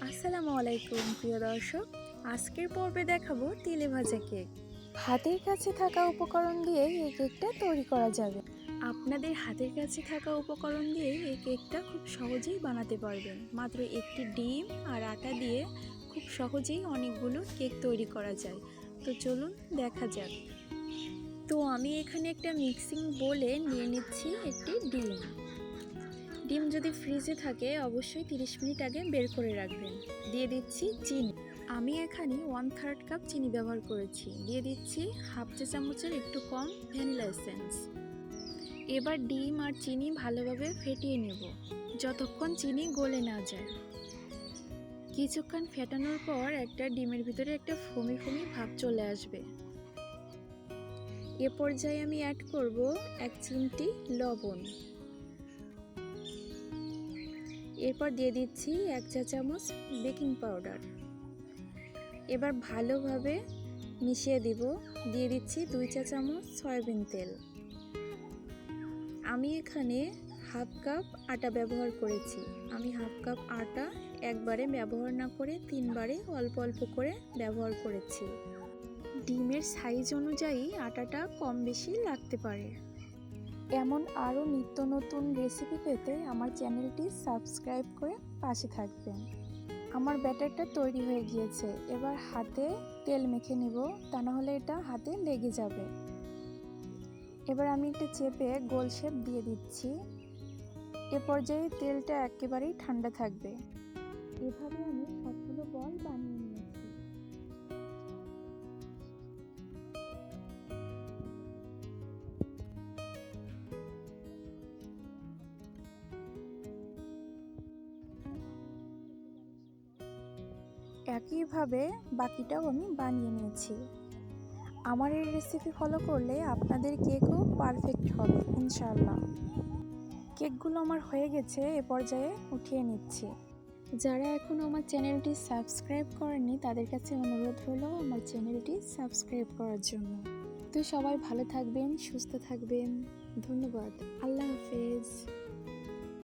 আসসালামু আলাইকুম প্রিয় দর্শক। আজকের পর্বে দেখাবো তেলে ভাজা কেক। হাতের কাছে থাকা উপকরণ দিয়ে এই কেকটা তৈরি করা যাবে। আপনাদের হাতের কাছে থাকা উপকরণ দিয়ে এই কেকটা খুব সহজেই বানাতে পারবেন। মাত্র একটি ডিম আর আটা দিয়ে খুব সহজেই অনেকগুলো কেক তৈরি করা যায়। তো চলুন দেখা যাক। তো আমি এখানে একটা মিক্সিং বলে নিয়ে নিচ্ছি একটি ডিম। ডিম যদি ফ্রিজে থাকে, অবশ্যই তিরিশ মিনিট আগে বের করে রাখবেন। দিয়ে দিচ্ছি চিনি। আমি এখানে ওয়ান থার্ড কাপ চিনি ব্যবহার করেছি। দিয়ে দিচ্ছি হাফ চা চামচের একটু কম ভ্যানিলা এসেন্স এবার ডিম আর চিনি ভালোভাবে ফেটিয়ে নেব, যতক্ষণ চিনি গলে না যায়। কিছুক্ষণ ফেটানোর পর একটা ডিমের ভিতরে একটা ফমি ফমি ভাব চলে আসবে। এ পর্যায়ে আমি অ্যাড করব এক চিমটি লবণ। এরপর দিয়ে দিচ্ছি এক চা চামচ বেকিং পাউডার। এবার ভালোভাবে মিশিয়ে দিব। দিয়ে দিচ্ছি দুই চা চামচ সয়াবিন তেল। আমি এখানে হাফ কাপ আটা ব্যবহার করেছি। আমি হাফ কাপ আটা একবারে ব্যবহার না করে তিনবারে অল্প অল্প করে ব্যবহার করেছি। ডিমের সাইজ অনুযায়ী আটাটা কম বেশি লাগতে পারে। এমন আরও নিত্য নতুন রেসিপি পেতে আমার চ্যানেলটি সাবস্ক্রাইব করে পাশে থাকবেন। আমার ব্যাটারটা তৈরি হয়ে গিয়েছে, এবার হাতে তেল মেখে নিব, তা না হলে এটা হাতে লেগে যাবে। এবার আমি একটা চেপে গোল শেপ দিয়ে দিচ্ছি। এ পর্যায়ে তেলটা একেবারেই ঠান্ডা থাকবে। এভাবে আমি সবগুলো একইভাবে বাকিটাও আমি বানিয়ে নিয়েছি। আমার এই রেসিপি ফলো করলে আপনাদের কেকও পারফেক্ট হবে ইনশাল্লাহ কেকগুলো আমার হয়ে গেছে, এ পর্যায়ে উঠিয়ে নিচ্ছি। যারা এখনও আমার চ্যানেলটি সাবস্ক্রাইব করেননি, তাদের কাছে অনুরোধ হলো আমার চ্যানেলটি সাবস্ক্রাইব করার জন্য। তো সবাই ভালো থাকবেন, সুস্থ থাকবেন। ধন্যবাদ। আল্লাহ হাফেজ।